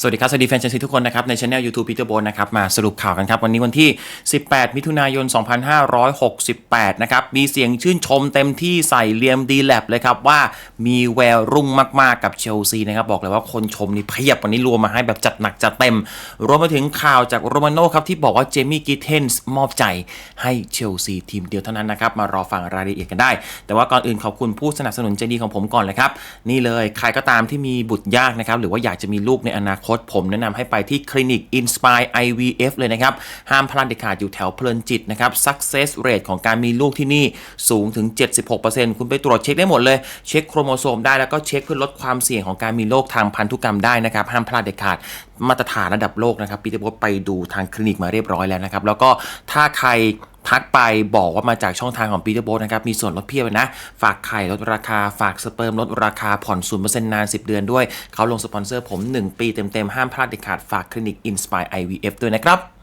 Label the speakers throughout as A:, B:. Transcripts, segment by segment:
A: สวัสดีครับ สวัสดีแฟนเชลซีทุกคนนะครับ ในช anel YouTube พีเตอร์โบนนะครับ มาสรุปข่าวกันครับ วันนี้วันที่ 18 มิถุนายน 2568 นะครับ มีเสียงชื่นชมเต็มที่ใส่เลียมดีแลบเลยครับ ว่ามีแววรุ่งมาก ๆ กับเชลซีนะครับ บอกเลยว่าคนชมนี่เพียบวันนี้รวมมาให้แบบจัดหนักจัดเต็ม รวมไปถึงข่าวจากโรมาโน่ครับ ที่บอกว่าเจมี่กิเทนส์มอบใจให้เชลซีทีมเดียวเท่านั้นนะครับมารอฟังรายละเอียดกันได้ แต่ว่าก่อนอื่นขอบคุณผู้สนับสนุนใจดีของผมก่อนเลยครับนี่เลยใครก็ตามที่มีบุตรยากนะครับหรือว่าอยากจะมีลูกในอนาคตผมแนะนำให้ไปที่คลินิก Inspire IVF เลยนะครับ ห้ามพลาดเด็ดขาดอยู่แถวเพลินจิตนะครับ success rate ของการมีลูกที่นี่สูงถึง 76%คุณไปตรวจเช็คได้หมดเลย เช็คโครโมโซมได้แล้วก็เช็คเพื่อลดความเสี่ยงของการมีโรคทางพันธุกรรมได้นะครับ ห้ามพลาดเด็ดขาดมาตรฐานระดับโลกนะครับปีเตอร์บไปดูทางคลินิกมาเรียบร้อยแล้วนะครับแล้วก็ถ้าใคร ทักไปบอกว่ามาจากช่องทางของปีเตอร์โบทนะครับ มีส่วนลดเพียบเลยนะ ฝากไข่ลดราคา ฝากสเปิร์มลดราคาผ่อนศูนาน 10 เดือนด้วย เขาลงสปอนเซอร์ผม 1 ปีเต็มๆ ห้ามพลาดเด็ดขาด ฝากคลินิก Inspire IVF ด้วยนะครับ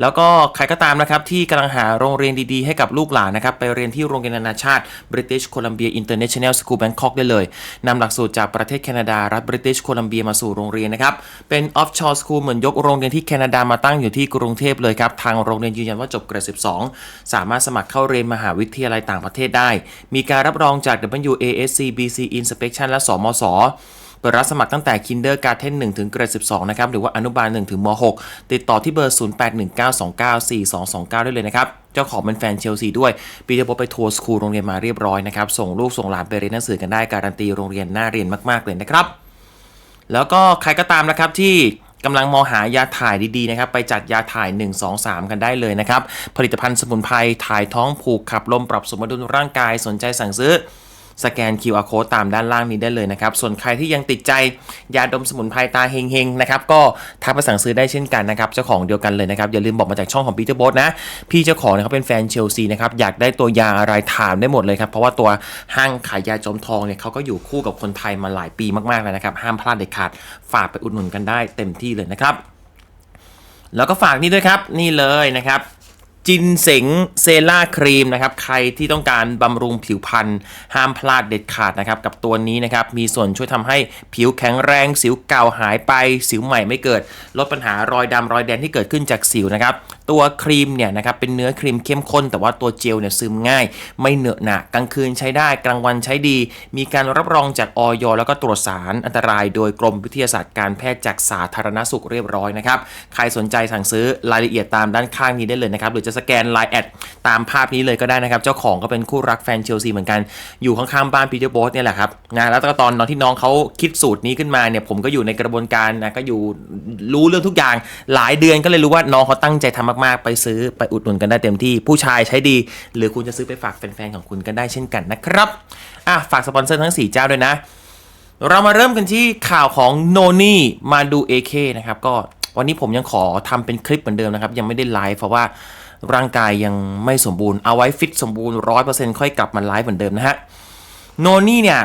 A: แล้วก็ใครก็ตามนะครับที่กำลังหาโรงเรียนดีๆ ให้กับลูกหลานนะครับไปเรียนที่โรงเรียนนานาชาติ British Columbia International School Bangkok ได้เลยนำหลักสูตรจากประเทศแคนาดารัฐ British Columbia มาสู่โรงเรียนนะครับเป็น offshore school เหมือนยกโรงเรียนที่แคนาดามาตั้งอยู่ที่กรุงเทพเลยครับทางโรงเรียนยืนยันว่าจบเกรด12 สามารถสมัครเข้าเรียนมหาวิทยาลัยต่างประเทศได้ มีการรับรองจาก WASC BC Inspection และสมส เปิดรับสมัครตั้งแต่ Kindergarten 1ถึงเกรด12 นะครับ หรือว่าอนุบาล 1 ถึงม .6 ติดต่อที่เบอร์ 0819294229 ได้เลยนะครับ เจ้าของเป็นแฟนเชลซีด้วย ปีเตอร์โบไปทัวร์สคูลโรงเรียนมาเรียบร้อยนะครับ ส่งลูกส่งหลานไปเรียนหนังสือกันได้การันตีโรงเรียนน่าเรียนมาก ๆ เลยนะครับ แล้วก็ใครก็ตามนะครับที่กำลังมองหายาถ่ายดีๆนะครับไปจัดยาถ่าย 1 2 3 กันได้เลยนะครับ ผลิตภัณฑ์สมุนไพรถ่ายท้องผูกขับลมปรับสมดุลร่างกายสนใจสั่งซื้อ สแกน QR code ตามด้านล่างนี้ได้เลยนะครับ ส่วนใครที่ยังติดใจยาดมสมุนไพรตาเฮงๆนะครับก็ทักไปสั่งซื้อได้เช่นกันนะครับ เจ้าของเดียวกันเลยนะครับ อย่าลืมบอกมาจากช่องของปีเตอร์โบสนะ พี่เจ้าของเนี่ยเขาเป็นแฟนเชลซีนะครับอยากได้ตัวยาอะไรถามได้หมดเลยครับ เพราะว่าตัวห้างขายยาจอมทองเนี่ยเขาก็อยู่คู่กับคนไทยมาหลายปีมากๆแล้วนะครับห้ามพลาดเด็ดขาดฝากไปอุดหนุนกันได้เต็มที่เลยนะครับแล้วก็ฝากนี่ด้วยครับนี่เลยนะครับ จินเสงเซล่าครีมนะครับ ใครที่ต้องการบำรุงผิวพรรณห้ามพลาดเด็ดขาดนะครับ กับตัวนี้นะครับ มีส่วนช่วยทำให้ผิวแข็งแรง สิวเก่าหายไป สิวใหม่ไม่เกิด ลดปัญหารอยดำรอยแดงที่เกิดขึ้นจากสิวนะครับตัวครีมเนี่ยนะครับเป็นเนื้อครีมเข้มข้น แต่ว่าตัวเจลเนี่ยซึมง่าย ไม่เหนอะหนะกลางคืนใช้ได้กลางวันใช้ดี มีการรับรองจากออยแล้วก็ตรวจสารอันตรายโดยกรมวิทยาศาสตร์การแพทย์จากสาธารณสุขเรียบร้อยนะครับ ใครสนใจสั่งซื้อรายละเอียดตามด้านข้างนี้ได้เลยนะครับ หรือจะสแกน Line แอดตามภาพนี้เลยก็ได้นะครับ เจ้าของก็เป็นคู่รักแฟนเชลซีเหมือนกัน อยู่ข้างๆบ้านปีเตอร์โบสเนี่ยแหละครับนะแล้วก็ตอนตอนที่น้องเขาคิดสูตรนี้ขึ้นมาเนี่ยผมก็อยู่ในกระบวนการนะก็อยู่รู้เรื่องทุกอย่างหลายเดือนก็เลยรู้ว่าน้องเขาตั้งใจทำมากๆ ไปซื้อไปอุดหนุนกันได้เต็มที่ผู้ชายใช้ดี หรือคุณจะซื้อไปฝากแฟนๆของคุณกันได้เช่นกันนะครับอะฝากสปอนเซอร์ทั้ง 4 เจ้าด้วยนะ เรามาเริ่มกันที่ข่าวของโนนี่มาดู AK นะครับก็วันนี้ผมยังขอทำเป็นคลิปเหมือนเดิมนะครับ ยังไม่ได้ไลฟ์เพราะว่าร่างกายยังไม่สมบูรณ์เอาไว้ฟิตสมบูรณ์100%ค่อยกลับมาไลฟ์เหมือนเดิมนะฮะโนนี่เนี่ย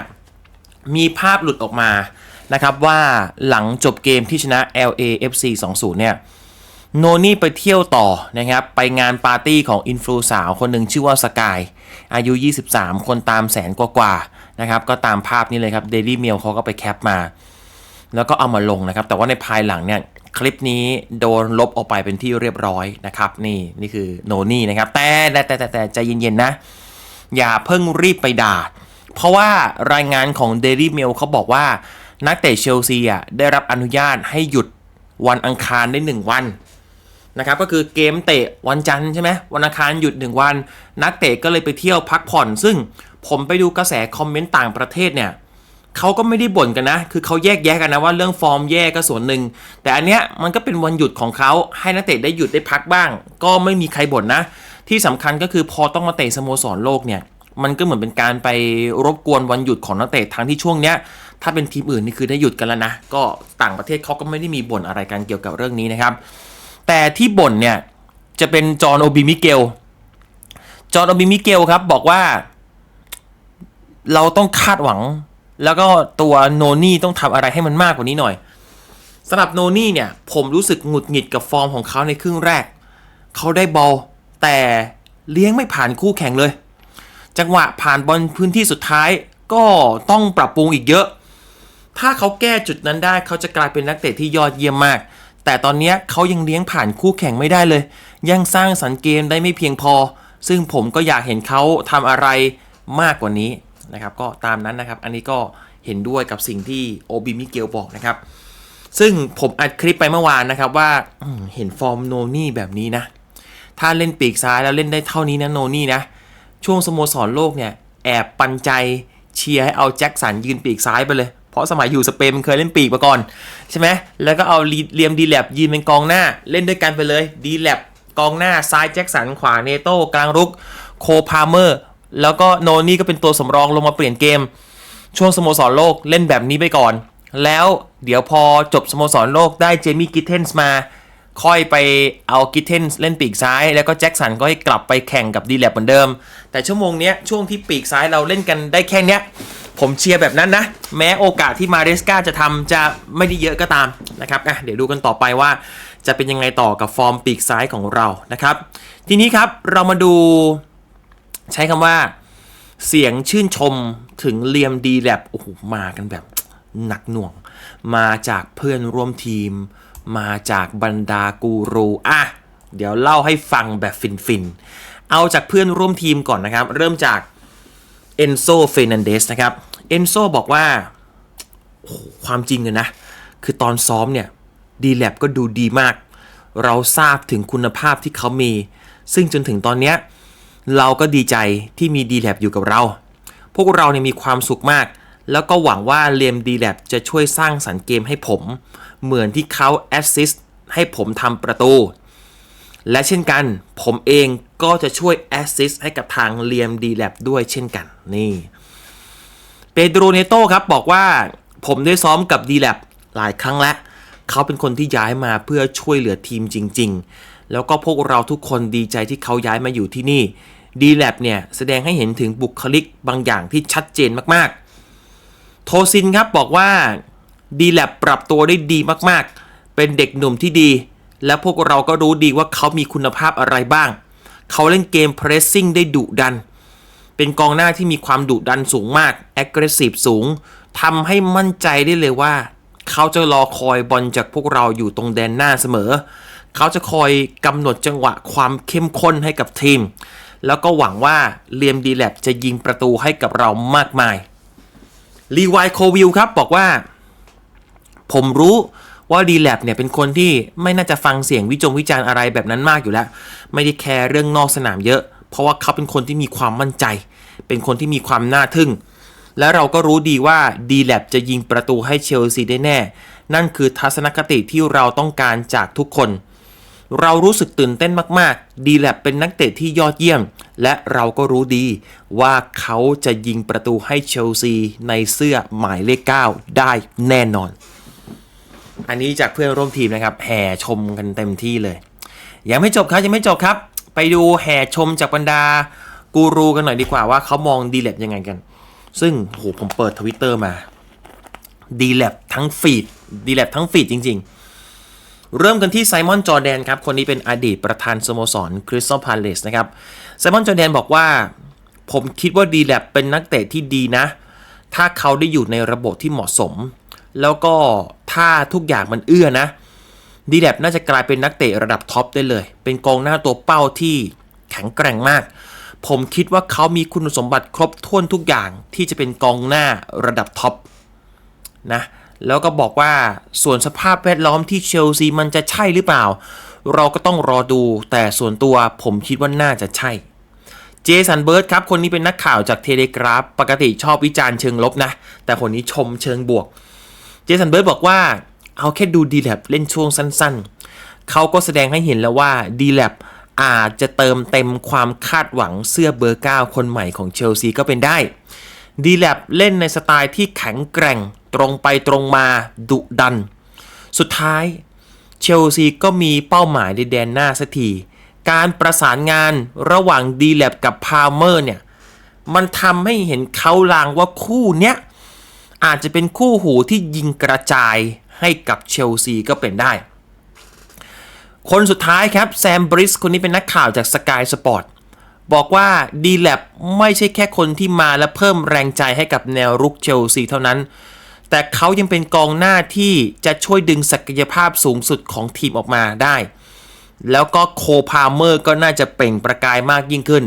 A: มีภาพหลุดออกมานะครับว่าหลังจบเกมที่ชนะ LAFC 2-0 เนี่ย โนนี่ไปเที่ยวต่อนะครับ ไปงานปาร์ตี้ของอินฟลูสาวคนหนึ่งชื่อว่าสกาย อายุ 23 คนตามแสนกว่าๆนะครับ ก็ตามภาพนี้เลยครับเดลี่เมลเขาก็ไปแคปมา แล้วก็เอามาลงนะครับ แต่ว่าในภายหลังเนี่ยคลิปนี้โดนลบออกไปเป็นที่เรียบร้อยนะครับ นี่นี่คือโนนี่นะครับ แต่แต่แต่แต่แต่ใจเย็นๆนะ อย่าเพิ่งรีบไปด่า เพราะว่ารายงานของ Daily Mail เขาบอกว่านักเตะเชลซีอะได้รับอนุญาตให้หยุดวันอังคารได้ 1 วัน นะครับก็คือเกมเตะวันจันทร์ใช่ไหมวันอังคารหยุด 1 วัน นักเตะก็เลยไปเที่ยวพักผ่อน ซึ่งผมไปดูกระแสคอมเมนต์ต่างประเทศเนี่ยเขาก็ไม่ได้บ่นกันนะ คือเขาแยกแยะกันนะว่าเรื่องฟอร์มแย่ก็ส่วนหนึ่ง แต่อันเนี้ยมันก็เป็นวันหยุดของเขาให้นักเตะได้หยุดได้พักบ้าง ก็ไม่มีใครบ่นนะ ที่สำคัญก็คือพอต้องมาเตะสโมสรโลกเนี่ย มันก็เหมือนเป็นการไปรบกวนวันหยุดของนักเตะทั้งที่ช่วงเนี้ย ถ้าเป็นทีมอื่นนี่คือได้หยุดกันแล้วนะ ก็ต่างประเทศเขาก็ไม่ได้มีบ่นอะไรกันเกี่ยวกับเรื่องนี้นะครับ แต่ที่บ่นเนี่ยจะเป็นจอห์นโอบิมิเกล จอห์นโอบิมิเกลครับบอกว่า เราต้องคาดหวัง แล้วก็ตัวโนนี่ต้องทำอะไรให้มันมากกว่านี้หน่อยสำหรับโนนี่เนี่ย ผมรู้สึกหงุดหงิดกับฟอร์มของเขาในครึ่งแรก เขาได้บอลแต่เลี้ยงไม่ผ่านคู่แข่งเลย จังหวะผ่านบอลพื้นที่สุดท้ายก็ต้องปรับปรุงอีกเยอะ ถ้าเขาแก้จุดนั้นได้เขาจะกลายเป็นนักเตะที่ยอดเยี่ยมมาก แต่ตอนนี้เขายังเลี้ยงผ่านคู่แข่งไม่ได้เลย ยังสร้างสรรค์เกมได้ไม่เพียงพอ ซึ่งผมก็อยากเห็นเขาทำอะไรมากกว่านี้นะครับก็ตามนั้นนะครับอันนี้ก็เห็นด้วยกับสิ่งที่โอบิมิเกลบอกนะครับ ซึ่งผมอัดคลิปไปเมื่อวานนะครับว่าเห็นฟอร์มโนนี่แบบนี้นะ ถ้าเล่นปีกซ้ายแล้วเล่นได้เท่านี้นะโนนี่นะ ช่วงสโมสรโลกเนี่ย แอบปันใจเชียร์ให้เอาแจ็คสันยืนปีกซ้ายไปเลย ราะสมัยอยู่สเปนมันเคยเล่นปีกมาก่อน ใช่ไหมแล้วก็เอาเลียมดีแลบยืนเป็นกองหน้าเล่นด้วยกันไปเลยดีแลบกองหน้าซ้ายแจ็คสันขวาเนโต้กลางรุกโคพาเมอร์ แล้วก็โนนี่ก็เป็นตัวสำรองลงมาเปลี่ยนเกม ช่วงสโมสรโลกเล่นแบบนี้ไปก่อน แล้วเดี๋ยวพอจบสโมสรโลกได้เจมี่กิทเทนส์มา ค่อยไปเอากิทเทนส์เล่นปีกซ้าย แล้วก็แจ็คสันก็ให้กลับไปแข่งกับดีแลบเหมือนเดิม แต่ชั่วโมงนี้ช่วงที่ปีกซ้ายเราเล่นกันได้แค่เนี้ย ผมเชียร์แบบนั้นนะ แม้โอกาสที่มาเรสกาจะทำจะไม่ได้เยอะก็ตามนะครับอะเดี๋ยวดูกันต่อไปว่าจะเป็นยังไงต่อกับฟอร์มปีกซ้ายของเรานะครับ ทีนี้ครับเรามาดูใช้คำว่าเสียงชื่นชมถึงเลียมดีแลบโอ้โหมากันแบบหนักหน่วง มาจากเพื่อนร่วมทีม มาจากบรรดากูรูอะเดี๋ยวเล่าให้ฟังแบบฟินๆ เอาจากเพื่อนร่วมทีมก่อนนะครับ เริ่มจากเอนโซเฟนันเดสนะครับ เอนโซบอกว่าความจริงเลยนะ คือตอนซ้อมเนี่ยดีแลบก็ดูดีมาก เราทราบถึงคุณภาพที่เขามี ซึ่งจนถึงตอนเนี้ยเราก็ดีใจที่มี d l a b อยู่กับเรา พวกเราเนี่ยมีความสุขมาก แล้วก็หวังว่าเลียม d l a b จะช่วยสร้างสรรค์เกมให้ผม เหมือนที่เขาแอสซิสต์ให้ผมทำประตู และเช่นกันผมเองก็จะช่วยแอสซิสต์ให้กับทางเลียม d l a b ด้วยเช่นกันนี่ ปโดรเนโตครับบอกว่าผมได้ซ้อมกับ d l a b หลายครั้งแล้ว เขาเป็นคนที่ย้ายมาเพื่อช่วยเหลือทีมจริง ๆ แล้วก็พวกเราทุกคนดีใจที่เขาย้ายมาอยู่ที่นี่ d l a b เนี่ยแสดงให้เห็นถึงบุคลิกบางอย่างที่ชัดเจนมากๆ โทซินครับบอกว่า d l a b ปรับตัวได้ดีมากๆ เป็นเด็กหนุ่มที่ดี และพวกเราก็รู้ดีว่าเขามีคุณภาพอะไรบ้าง เขาเล่นเกม pressing ได้ดุดัน เป็นกองหน้าที่มีความดุดันสูงมาก aggressive สูงทำให้มั่นใจได้เลยว่า เขาจะรอคอยบอลจากพวกเราอยู่ตรงแดนหน้าเสมอ เขาจะคอยกำหนดจังหวะความเข้มข้นให้กับทีม แล้วก็หวังว่าเลียมดีแลบจะยิงประตูให้กับเรามากมายลีวายโควิลครับบอกว่า ผมรู้ว่าดีแลบเนี่ยเป็นคนที่ไม่น่าจะฟังเสียงวิจงวิจารณ์อะไรแบบนั้นมากอยู่แล้ว ไม่ได้แคร์เรื่องนอกสนามเยอะ เพราะว่าเขาเป็นคนที่มีความมั่นใจ เป็นคนที่มีความน่าทึ่ง และเราก็รู้ดีว่าดีแลบจะยิงประตูให้เชลซีได้แน่ นั่นคือทัศนคติที่เราต้องการจากทุกคน เรารู้สึกตื่นเต้นมากๆ ดีแลบเป็นนักเตะที่ยอดเยี่ยม และเราก็รู้ดีว่าเขาจะยิงประตูให้เชลซีในเสื้อหมายเลข 9 ได้แน่นอน อันนี้จากเพื่อนร่วมทีมนะครับแห่ชมกันเต็มที่เลย ยังไม่จบครับยังไม่จบครับ ไปดูแห่ชมจากบรรดากูรูกันหน่อยดีกว่าว่าเขามองดีแลบยังไงกัน ซึ่งโหผมเปิดทวิตเตอร์มาดีแลบทั้งฟีดดีแลบทั้งฟีดจริง ๆ เริ่มกันที่ไซมอนจอแดนครับ คนนี้เป็นอดีตประธานสโมสรคริสตัลพาเลสนะครับไซมอนจอแดนบอกว่า ผมคิดว่าดีแลบเป็นนักเตะที่ดีนะ ถ้าเขาได้อยู่ในระบบที่เหมาะสม แล้วก็ถ้าทุกอย่างมันเอื้อนะ ดีแลบน่าจะกลายเป็นนักเตะระดับท็อปได้เลย เป็นกองหน้าตัวเป้าที่แข็งแกร่งมาก ผมคิดว่าเขามีคุณสมบัติครบถ้วนทุกอย่างที่จะเป็นกองหน้าระดับท็อปนะแล้วก็บอกว่าส่วนสภาพแวดล้อมที่เชลซีมันจะใช่หรือเปล่า เราก็ต้องรอดู แต่ส่วนตัวผมคิดว่าน่าจะใช่ เจสันเบิร์ดครับ คนนี้เป็นนักข่าวจากเทเลกราฟ ปกติชอบวิจารณ์เชิงลบนะ แต่คนนี้ชมเชิงบวก เจสันเบิร์ดบอกว่า เอาแค่ดูดีแลบเล่นช่วงสั้นๆ เขาก็แสดงให้เห็นแล้วว่าดีแลบอาจจะเติมเต็มความคาดหวังเสื้อเบอร์ 9 คนใหม่ของเชลซีก็เป็นได้ดีแลบเล่นในสไตล์ที่แข็งแกร่งตรงไปตรงมาดุดัน สุดท้ายเชลซีก็มีเป้าหมายในแดนหน้าสักทีการประสานงานระหว่างดีแลบกับพาเมอร์เนี่ย มันทำให้เห็นเขาลางว่าคู่เนี้ย อาจจะเป็นคู่หูที่ยิงกระจาย ให้กับเชลซีก็เป็นได้ คนสุดท้ายครับแซมบริสคนนี้เป็นนักข่าวจากสกายสปอร์ตบอกว่าดีแลบไม่ใช่แค่คนที่มาและเพิ่มแรงใจให้กับแนวรุกเชลซีเท่านั้น แต่เขายังเป็นกองหน้าที่จะช่วยดึงศักยภาพสูงสุดของทีมออกมาได้ แล้วก็โคพาเมอร์ก็น่าจะเปล่งประกายมากยิ่งขึ้น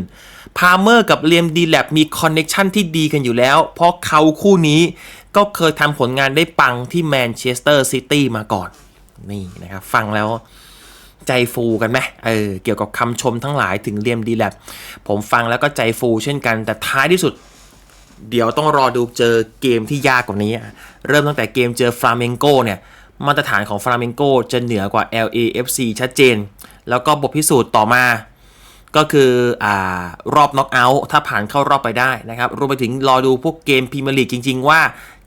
A: พาเมอร์กับเลียมดีแลบมีคอนเน็ชันที่ดีกันอยู่แล้ว เพราะเขาคู่นี้ ก็เคยทำผลงานได้ปังที่แมนเชสเตอร์ซิตี้มาก่อน นี่นะครับ ฟังแล้วใจฟูกันไหมเออ เกี่ยวกับคำชมทั้งหลายถึงเลียมดีแลบผมฟังแล้วก็ใจฟูเช่นกัน แต่ท้ายที่สุด เดี๋ยวต้องรอดูเจอเกมที่ยากกว่านี้ เริ่มตั้งแต่เกมเจอฟลาเมงโกเนี่ย มาตรฐานของฟลาเมงโกจะเหนือกว่า LAFC ชัดเจน แล้วก็บทพิสูจน์ต่อมา ก็คืออ่ารอบน็อกเอาท์ถ้าผ่านเข้ารอบไปได้นะครับ รวมไปถึงรอดูพวกเกมพรีเมียร์ลีกจริง ๆ ว่า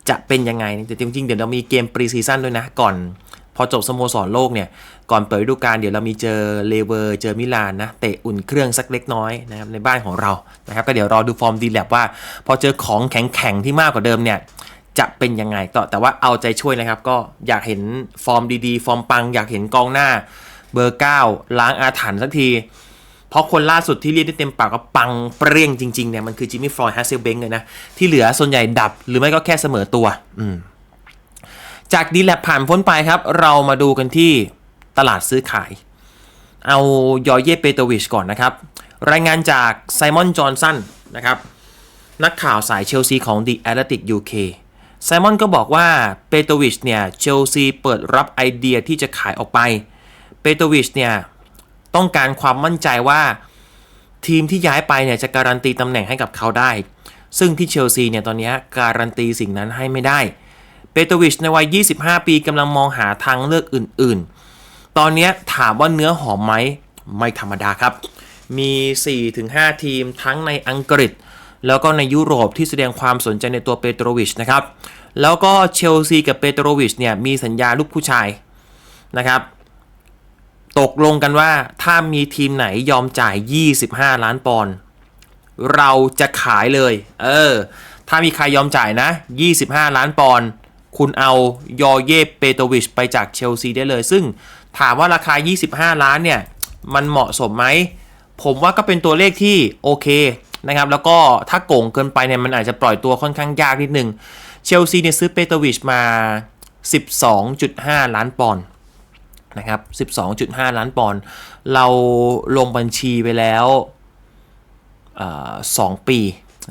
A: จะเป็นยังไงแต่จริงๆ เดี๋ยวเรามีเกมปรีซีซั่นด้วยนะ ก่อน พอจบสโมสรโลกเนี่ย ก่อนเปิดฤดูกาลเดี๋ยวเรามีเจอเลเวอร์เจอมิลานนะ เตะอุ่นเครื่องสักเล็กน้อยนะครับในบ้านของเรานะครับก็เดี๋ยวรอดูฟอร์มดีแลบว่า พอเจอของแข็งๆ ที่มากกว่าเดิมเนี่ยจะเป็นยังไงต่อแต่ว่าเอาใจช่วยนะครับ ก็อยากเห็นฟอร์มดีๆ ฟอร์มปัง อยากเห็นกองหน้าเบอร์ 9 ล้างอาถรรพ์สักที เพราะคนล่าสุดที่เรียกได้เต็มปากว่าปังเปรี้ยงจริงๆเนี่ยมันคือจิมมี่ฟลอยด์ฮัสเซลเบงเลยนะ ที่เหลือส่วนใหญ่ดับหรือไม่ก็แค่เสมอตัว อืมจากดีแลบผ่านพ้นไปครับ เรามาดูกันที่ตลาดซื้อขาย เอายอเย่เปโตวิชก่อนนะครับ รายงานจากไซมอนจอห์นสันนะครับ นักข่าวสายเชลซีของ The Athletic UK ไซมอนก็บอกว่าเปโตวิชเนี่ยเชลซีเปิดรับไอเดียที่จะขายออกไป เปโตวิชเนี่ย ต้องการความมั่นใจว่า ทีมที่ย้ายไปเนี่ยจะการันตีตำแหน่งให้กับเขาได้ ซึ่งที่เชลซีเนี่ยตอนนี้การันตีสิ่งนั้นให้ไม่ได้ เปโตวิชในวัย 25 ปีกำลังมองหาทางเลือกอื่น ๆ ตอนนี้ถามว่าเนื้อหอมไหมไม่ธรรมดาครับ มี 4-5 ทีมทั้งในอังกฤษ แล้วก็ในยุโรปที่แสดงความสนใจในตัวเปโตรวิชนะครับ แล้วก็เชลซีกับเปโตรวิชเนี่ยมีสัญญาลูกผู้ชายนะครับ ตกลงกันว่าถ้ามีทีมไหนยอมจ่าย 25 ล้านปอนด์เราจะขายเลย เออ ถ้ามีใครยอมจ่ายนะ 25 ล้านปอนด์คุณเอายอเยเปโตวิชไปจากเชลซีได้เลย ซึ่งถามว่าราคา 25 ล้านเนี่ย มันเหมาะสมไหม ผมว่าก็เป็นตัวเลขที่โอเคนะครับ แล้วก็ถ้าโก่งเกินไปเนี่ย มันอาจจะปล่อยตัวค่อนข้างยากนิดนึง เชลซีเนี่ยซื้อเปโตวิชมา 12.5 ล้านปอนด์ นะครับ 12.5 ล้านปอนด์เราลงบัญชีไปแล้วออสองปี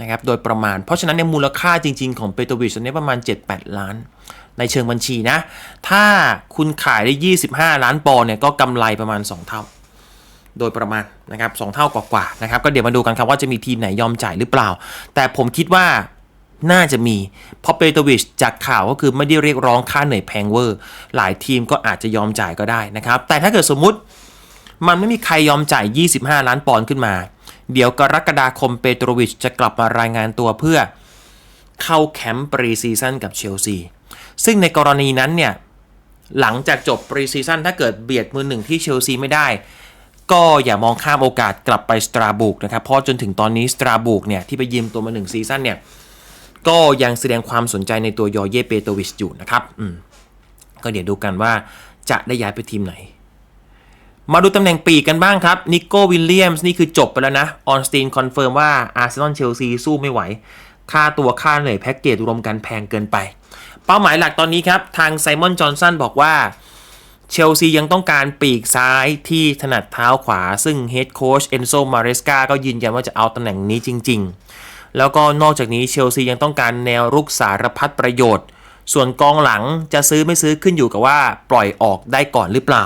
A: นะครับโดยประมาณ เพราะฉะนั้นในมูลค่าจริง ๆ ของเปโตวิชตอนนี้ประมาณ 7-8 ล้าน ในเชิงบัญชีนะ ถ้าคุณขายได้ 25 ล้านปอนด์เนี่ยก็กำไรประมาณ 2 เท่า โดยประมาณนะครับสเท่ากว่าๆนะครับ ก็เดี๋ยวมาดูกันครับว่าจะมีทีมไหนยอมจ่ายหรือเปล่า แต่ผมคิดว่า น่าจะมี เพราะเปโตวิชจากข่าวก็คือไม่ได้เรียกร้องค่าเหนื่อยแพงเวอร์ หลายทีมก็อาจจะยอมจ่ายก็ได้นะครับ แต่ถ้าเกิดสมมุติมันไม่มีใครยอมจ่าย 25 ล้านปอนด์ขึ้นมา เดี๋ยวกรกฎาคมเปโตรวิชจะกลับมารายงานตัวเพื่อเข้าแคมป์ปรีซีซั่นกับเชลซี ซึ่งในกรณีนั้นเนี่ย หลังจากจบปรีซีซั่นถ้าเกิดเบียดมือหนึ่งที่เชลซีไม่ได้ ก็อย่ามองข้ามโอกาสกลับไปสตราบุกนะครับ เพราะจนถึงตอนนี้สตราบุกเนี่ยที่ไปยืมตัวมาหนึ่งซีซั่นเนี่ย ก็ยังแสดงความสนใจในตัวยอเย่เปโตวิชอยู่นะครับอืมก็เดี๋ยวดูกันว่าจะได้ย้ายไปทีมไหน มาดูตำแหน่งปีกกันบ้างครับนิโก้วิลเลียมส์นี่คือจบไปแล้วนะ ออนสตีนคอนเฟิร์มว่าอาร์เซนอลเชลซีสู้ไม่ไหว ค่าตัวค่าเหนื่อยแพ็กเกจรวมกันแพงเกินไป เป้าหมายหลักตอนนี้ครับ ทางไซมอนจอห์นสันบอกว่าเชลซียังต้องการปีกซ้ายที่ถนัดเท้าขวา ซึ่งเฮดโค้ชเอนโซมาเรสกาก็ยืนยันว่าจะเอาตำแหน่งนี้จริง ๆ แล้วก็นอกจากนี้เชลซียังต้องการแนวรุกสารพัดประโยชน์ ส่วนกองหลังจะซื้อไม่ซื้อขึ้นอยู่กับว่าปล่อยออกได้ก่อนหรือเปล่า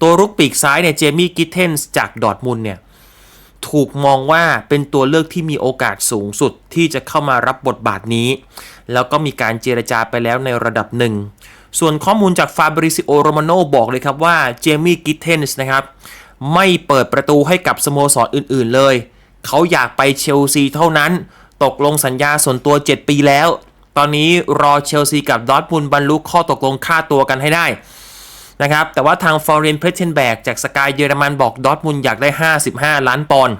A: ตัวรุกปีกซ้ายเนี่ยเจมี่กิทเทนส์จากดอทมุนเนี่ยถูกมองว่าเป็นตัวเลือกที่มีโอกาสสูงสุดที่จะเข้ามารับบทบาทนี้ แล้วก็มีการเจรจาไปแล้วในระดับหนึ่ง ส่วนข้อมูลจากฟาบริซิโอโรมาโนบอกเลยครับว่าเจมี่กิทเทนส์นะครับไม่เปิดประตูให้กับสโมสรอื่นๆเลย เขาอยากไปเชลซีเท่านั้น ตกลงสัญญาส่วนตัว 7 ปีแล้ว ตอนนี้รอเชลซีกับดอทมุนด์บรรลุข้อตกลงค่าตัวกันให้ได้นะครับ แต่ว่าทางฟอร์เรนเพรสเทนแบกจากสกายเยอรมันบอกดอทมุนอยากได้ 55 ล้านปอนด์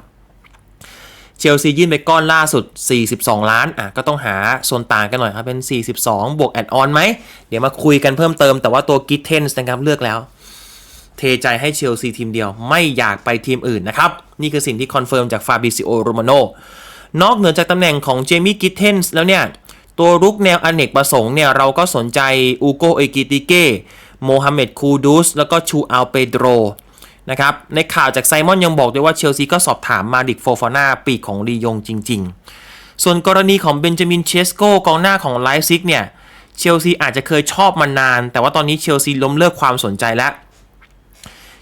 A: เชลซียื่นไปก้อนล่าสุด 42 ล้าน อะ ก็ต้องหาส่วนต่างกันหน่อยครับ เป็น 42 บวกแอดออนไหม เดี๋ยวมาคุยกันเพิ่มเติม แต่ว่าตัวกิทเทนส์นะครับเลือกแล้ว ทใจให้เชลซีทีมเดียว ไม่อยากไปทีมอื่นนะครับ นี่คือสิ่งที่คอนเฟิร์มจากฟาบิซิโอโรมาโนนอกเหนือจากตำแหน่งของเจมี่กิทเทนส์แล้วเนี่ย ตัวรุกแนวอเนกประสงค์เนี่ย เราก็สนใจอูโกเอกิติเก้โมฮัมเหม็ดคูดูสแล้วก็ชูอัลเปโดรนะครับ ในข่าวจากไซมอนยังบอกด้วยว่าเชลซีก็สอบถามมาดิกโฟฟาน่าปีกของลียงจริง ๆ ส่วนกรณีของเบนจามินเชสโกกองหน้าของไลซิกเนี่ยเชลซีอาจจะเคยชอบมานาน แต่ว่าตอนนี้เชลซีล้มเลิกความสนใจแล้ว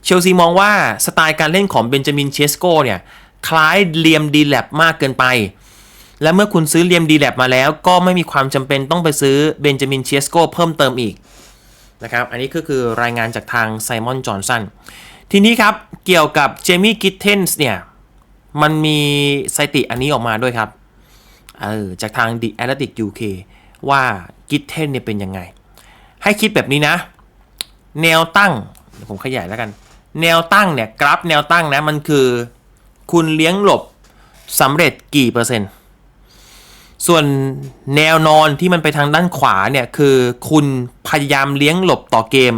A: เชลซีมองว่าสไตล์การเล่นของเบนจามินเชสโกเนี่ยคล้ายเลียมดีแลบมากเกินไป และเมื่อคุณซื้อเลียมดีแลบมาแล้ว ก็ไม่มีความจำเป็นต้องไปซื้อเบนจามินเชสโกเพิ่มเติมอีกนะครับ อันนี้ก็คือรายงานจากทางไซมอนจอห์นสันทีนี้ครับ เกี่ยวกับเจมี่กิทเทนส์เนี่ย มันมีสถิติอันนี้ออกมาด้วยครับ เออ จากทาง The Athletic UK ว่ากิทเทนเนี่ยเป็นยังไง ให้คิดแบบนี้นะ แนวตั้งผมขยายแล้วกัน แนวตั้งเนี่ยกราฟแนวตั้งนะมันคือ คุณเลี้ยงหลบสำเร็จกี่เปอร์เซ็นต์ ส่วนแนวนอนที่มันไปทางด้านขวาเนี่ยคือคุณพยายามเลี้ยงหลบต่อเกม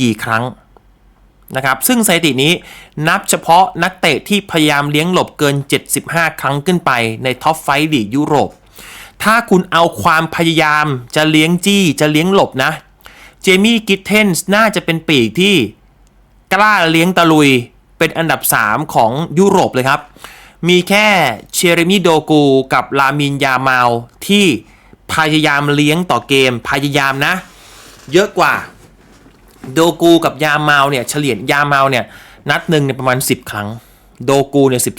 A: กี่ครั้งนะครับ ซึ่งสถิตินี้นับเฉพาะนักเตะที่พยายามเลี้ยงหลบเกิน 75 ครั้งขึ้นไปในท็อปไฟลีกยุโรป ถ้าคุณเอาความพยายามจะเลี้ยงจี้จะเลี้ยงหลบนะ เจมี่กิทเทนส์น่าจะเป็นปีกที่ กล้าเลี้ยงตะลุยเป็นอันดับ 3 ของยุโรปเลยครับ มีแค่เชเรมิโดกูกับลามินยาเมาลที่พยายามเลี้ยงต่อเกมพยายามนะ เยอะกว่าโดกูกับยาเมาลเนี่ยเฉลี่ยยาเมาลเนี่ยนัดหนึ่งเนี่ยประมาณ 10 ครั้ง โดกูเนี่ยสิ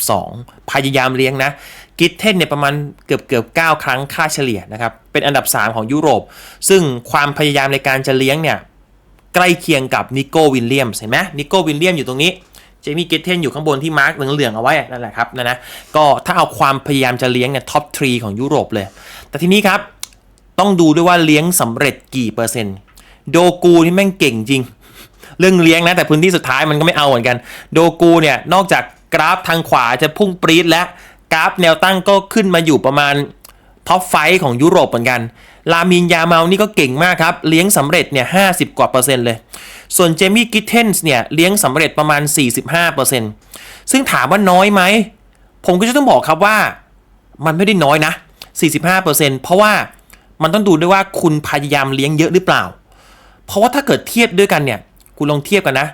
A: พยายามเลี้ยงนะ กิทเทนเนี่ยประมาณเกือบเกือบ9ครั้งค่าเฉลี่ยนะครับ เป็นอันดับ 3 ของยุโรป ซึ่งความพยายามในการจะเลี้ยงเนี่ย ใกล้เคียงกับนิโก้วิลเลียมเห็นไหมนิโก้วิลเลียมอยู่ตรงนี้เจมี่เกตเทนอยู่ข้างบนที่มาร์กเหลืองๆเอาไว้นั่นแหละครับนะนะก็ถ้าเอาความพยายามจะเลี้ยงเนี่ยท็อปทรีของยุโรปเลย แต่ทีนี้ครับ ต้องดูด้วยว่าเลี้ยงสำเร็จกี่เปอร์เซ็นต์ โดกูนี่แม่งเก่งจริง เรื่องเลี้ยงนะ แต่พื้นที่สุดท้ายมันก็ไม่เอาเหมือนกัน โดกูเนี่ยนอกจากกราฟทางขวาจะพุ่งปรี๊ดและกราฟแนวตั้งก็ขึ้นมาอยู่ประมาณท็อปไฟของยุโรปเหมือนกัน ลามินยาเมานี่ก็เก่งมากครับ เลี้ยงสำเร็จเนี่ยห้กว่าเปอร์เซ็นต์เลย ส่วนเจมี่กิทเทนส์เนี่ยเลี้ยงสำเร็จประมาณ 45เปอร์เซ็นต์ซึ่งถามว่าน้อยไหม ผมก็จะต้องบอกครับว่ามันไม่ได้น้อยนะ 45เปอร์เซ็นต์เพราะว่ามันต้องดูด้วยว่าคุณพยายามเลี้ยงเยอะหรือเปล่า เพราะว่าถ้าเกิดเทียบด้วยกันเนี่ย คุณลองเทียบกันนะ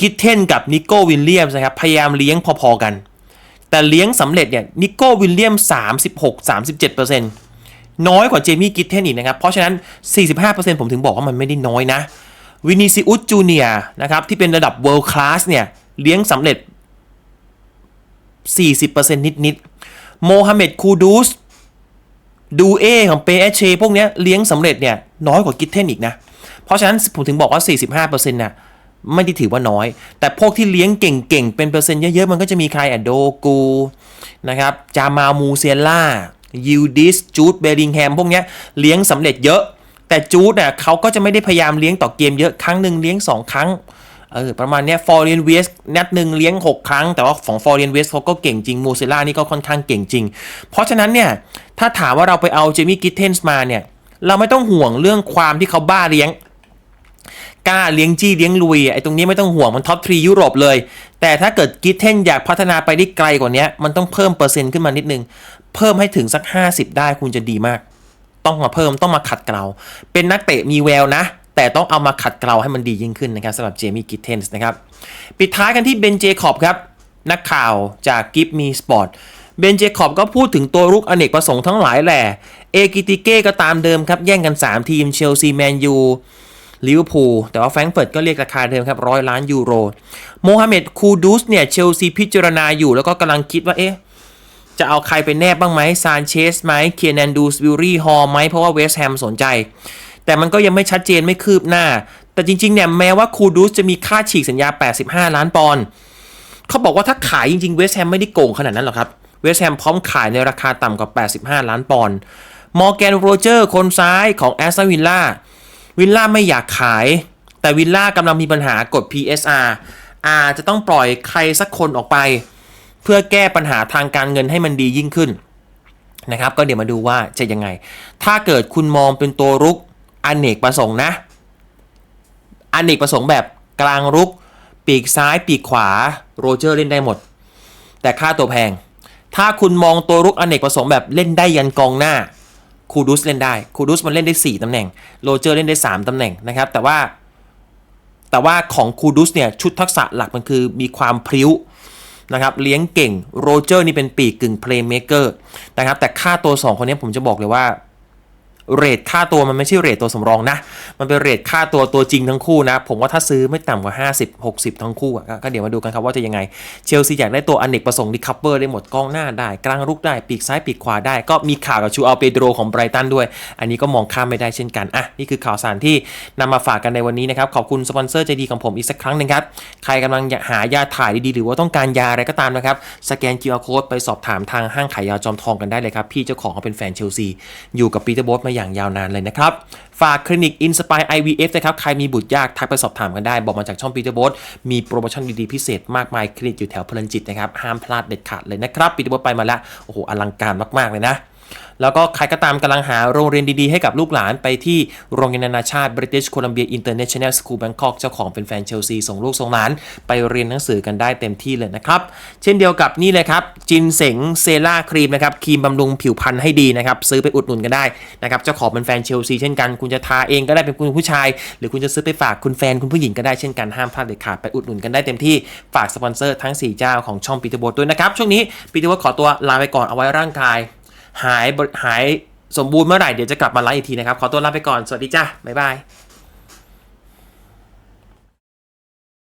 A: กิทเทนกับนิโก้วิลเลียมนะครับพยายามเลี้ยงพอๆกัน แต่เลี้ยงสำเร็จเนี่ยนิโก้วิลเลียม 36 37 น้อยกว่าเจมี่กิทเทนอีกนะครับ เพราะฉะนั้น 45ผมถึงบอกว่ามันไม่ได้น้อยนะวินิซิอุสจูเนียนะครับที่เป็นระดับ world class เนี่ยเลี้ยงสำเร็จ 40%นิดๆโมฮัมเหม็ดคูดูสดูเอของเปเอเชพวกเนี้ยเลี้ยงสำเร็จเนี่ยน้อยกว่ากิทเทนอีกนะ เพราะฉะนั้นผมถึงบอกว่า 45%น่ะ ไม่ได้ถือว่าน้อย แต่พวกที่เลี้ยงเก่งๆ เป็นเปอร์เซ็นต์เยอะๆ มันก็จะมีใครอะโดกูนะครับ จามามูเซล่า ยูดิส จูด เบลิงแฮม พวกเนี้ยเลี้ยงสำเร็จเยอะ แต่จูดเนี่ยเขาก็จะไม่ได้พยายามเลี้ยงต่อเกมเยอะ ครั้งหนึ่งเลี้ยง 2 ครั้ง เออ ประมาณเนี้ยฟอร์เรนเวสนัดหนึ่งเลี้ยง 6 ครั้ง แต่ว่าของฟอร์เรนเวสเขาก็เก่งจริง มูเซล่านี่ก็ค่อนข้างเก่งจริง เพราะฉะนั้นเนี่ย ถ้าถามว่าเราไปเอาเจมี่กิทเทนส์มาเนี่ย เราไม่ต้องห่วงเรื่องความที่เขาบ้าเลี้ยง กล้าเลี้ยงจี้เลี้ยงลุยไอ้ตรงนี้ไม่ต้องห่วงมันท็อปทรียุโรปเลย แต่ถ้าเกิดกิทเทนอยากพัฒนาไปได้ไกลกว่านี้มันต้องเพิ่มเปอร์เซ็นต์ขึ้นมานิดนึง เพิ่มให้ถึงสัก 50 ได้คุณจะดีมาก ต้องมาเพิ่มต้องมาขัดเกลาเป็นนักเตะมีแววนะ แต่ต้องเอามาขัดเกลาให้มันดียิ่งขึ้นนะครับสำหรับเจมี่กิทเทนส์นะครับปิดท้ายกันที่เบนเจคอบครับนักข่าวจากกิฟมีสปอร์ตเบนเจคอบก็พูดถึงตัวรุกอเนกประสงค์ทั้งหลายแหละเอกิติเก้ก็ตามเดิมครับแย่งกัน 3 ทีมเชลซีแมนยู ลิเวอร์พูลแต่ว่าแฟรงก์เฟิร์ตก็เรียกราคาเดิมครับร้อยล้านยูโรโมฮัมเหม็ดคูดูสเนี่ยเชลซีพิจารณาอยู่แล้วก็กำลังคิดว่าเอ๊ะจะเอาใครไปแนบบ้างไหมซานเชสไหมเคียนันดูสวิลลี่ฮอลไหมเพราะว่าเวสต์แฮมสนใจ แต่มันก็ยังไม่ชัดเจนไม่คืบหน้า แต่จริงๆเนี่ยแม้ว่าคูดูสจะมีค่าฉีกสัญญา 85 ล้านปอนด์เขาบอกว่าถ้าขายจริงๆเวสต์แฮมไม่ได้โกงขนาดนั้นหรอกครับเวสต์แฮมพร้อมขายในราคาต่ำกว่า 85 ล้านปอนด์มอร์แกนโรเจอร์คนซ้ายของแอสตันวิลล่า วิลล่าไม่อยากขาย แต่วิลล่ากำลังมีปัญหากด PSR อาจจะต้องปล่อยใครสักคนออกไป เพื่อแก้ปัญหาทางการเงินให้มันดียิ่งขึ้นนะครับ ก็เดี๋ยวมาดูว่าจะยังไง ถ้าเกิดคุณมองเป็นตัวรุกอเนกประสงค์นะอเนกประสงค์แบบกลางรุก ปีกซ้ายปีกขวาโรเจอร์เล่นได้หมด แต่ค่าตัวแพง ถ้าคุณมองตัวรุกอเนกประสงค์แบบเล่นได้ยันกองหน้า คูดูสเล่นได้คูดูสมันเล่นได้ 4 ตำแหน่งโรเจอร์เล่นได้ 3 ตำแหน่งนะครับ แต่ว่า แต่ว่าของคูดูสเนี่ยชุดทักษะหลักมันคือมีความพริ้วนะครับเลี้ยงเก่งโรเจอร์นี่เป็นปีกกึ่งเพลย์เมเกอร์นะครับแต่ค่าตัว 2 คนนี้ผมจะบอกเลยว่า เรทค่าตัวมันไม่ใช่เรทตัวสำรองนะ มันเป็นเรทค่าตัวตัวจริงทั้งคู่นะ ผมว่าถ้าซื้อไม่ต่ำกว่า 50 60 ทั้งคู่ก็เดี๋ยวมาดูกันครับว่าจะยังไง เชลซีอยากได้ตัวอเนกประสงค์ที่คัพเปอร์ได้หมดกล้องหน้าได้ กลางรุกได้ ปีกซ้ายปีกขวาได้ ก็มีข่าวกับชูอัลเปโดรของไบรตันด้วย อันนี้ก็มองข้ามไม่ได้เช่นกันอะนี่คือข่าวสารที่นำมาฝากกันในวันนี้นะครับขอบคุณสปอนเซอร์ใจดีของผมอีกสักครั้งหนึงครับใครกำลังหายาถ่ายดีๆหรือว่าต้องการยาอะไรก็ตามนะครับสแกน QR Code ไปสอบถามทางห้างขายยาจอมทองกันได้เลยครับพี่เจ้าของเขาเป็นแฟนเชลซีอยู่กับปีเตอร์โบสมาอย่างยาวนานเลยนะครับ ฝากคลินิก Inspire IVF นะครับ ใครมีบุตรยากทักไปสอบถามกันได้ บอกมาจากช่องปีเตอร์โบสมีโปรโมชั่นดีๆ พิเศษมากมาย คลินิกอยู่แถวพลันจิตนะครับ ห้ามพลาดเด็ดขาดเลยนะครับปีเตอร์โบสไปมาแล้ว โอ้โห อลังการมากๆเลยนะ แล้วก็ใครก็ตามกำลังหาโรงเรียนดีๆ ให้กับลูกหลานไปที่โรงเรียนนานาชาติ British Columbia International School Bangkok เจ้าของเป็นแฟนเชลซีส่งลูกส่งหลาน ไปเรียนหนังสือกันได้เต็มที่เลยนะครับ เช่นเดียวกับนี่เลยครับ จินเสงเซล่าครีมนะครับครีมบำรุงผิวพรรณให้ดีนะครับ ซื้อไปอุดหนุนกันได้นะครับเจ้าของเป็นแฟนเชลซีเช่นกันคุณจะทาเองก็ได้เป็นคุณผู้ชาย หรือคุณจะซื้อไปฝากคุณแฟนคุณผู้หญิงก็ได้เช่นกันห้ามพลาดเด็ดขาดไปอุดหนุนกันได้เต็มที่ฝากสปอนเซอร์ทั้งสี่เจ้าของช่องปีเตอร์โบด้วยนะครับช่วงนี้ปีเตอร์โบขอตัวลาไปก่อนเอาไว้ร่างกาย หายหายสมบูรณ์เมื่อไหร่เดี๋ยวจะกลับมาไลฟ์อีกทีนะครับ ขอตัวลาไปก่อน สวัสดีจ้าบ๊ายบาย